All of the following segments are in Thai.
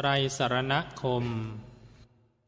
ไตรสารณคม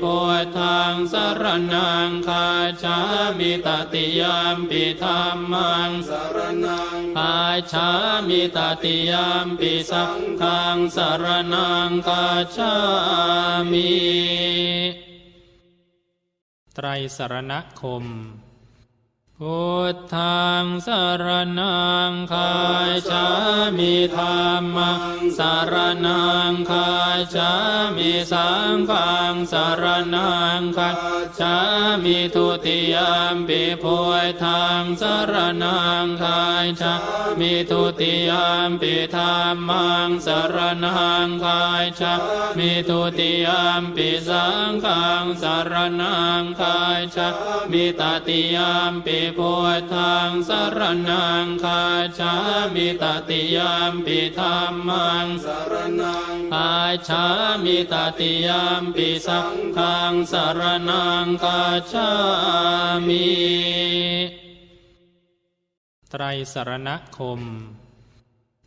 พุทธังสรนังคาชามิตติยามปิธรรมังสรนังคาชามิตติยามปิสังฆังสรนังคาชามิไตรสรณคมพุทธังสรนังคายชามิธรรมังสารนังคายชามิสังฆังสารนังคายชามิทุติยามปิพุทธังสารนังคายชามิทุติยามปิธรรมังสารนังคายชามิทุติยามปิสังฆังสารนังคายชามิตติยามปิพุทธังสารนังคาชามิตติยามปิธรรมังสารนังอาชามิตติยามปิสังฆังสารนังคาชามิไตรสรณคม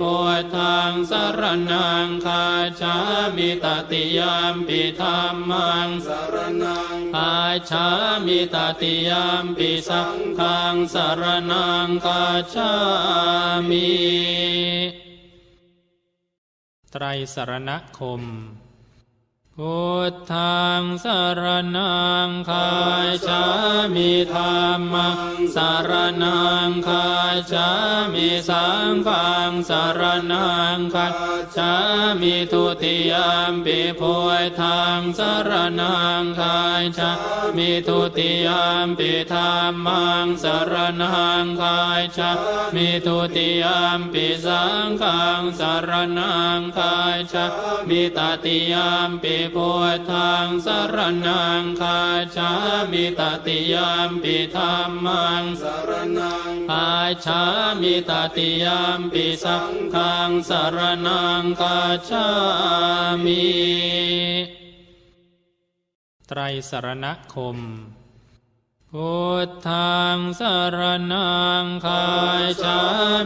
พุทธังสรนังคาชามิตติยามปิธรรมังสรนังคาชามิตติยามปิสังฆังสรนังคาชามิไตรสรณคมพุทธังสารนังคาชามิธรรมังสารนังคา ชามิสังฆังสารนังคายชามิทุติยามปิพุทธังสารนังคายชามิทุติยามปิธรรมังสารนังคายชามิทุติยามปิสังฆังสารนังคายชามิตติยามปิพุทธังสารนังคาชามิตติยามปิธรรมังสารนังคาชชามิตติยามปิสังฆังสารนังคาชามิไตรสารณคมพุทธังสารนังคาชา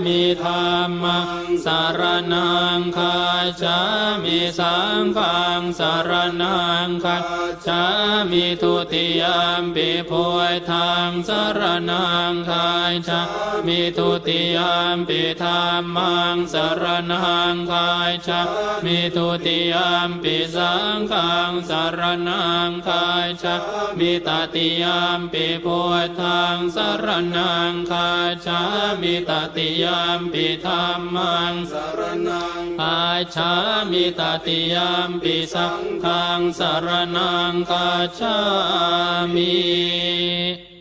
มิธรรมัง สารนังคายชามิสังฆังสารนังคายชามิทุติยามปิพุทธังสารนังคายชามิทุติยามปิธรรมังสารนังคายชามิทุติยามปิสังฆังสารนังคายชามิตติยามปิพุทธังสารนังคาชามิตติยามปิธรรมังสารนังอาชามิตติยามปิสังฆังสารนังกาชามิ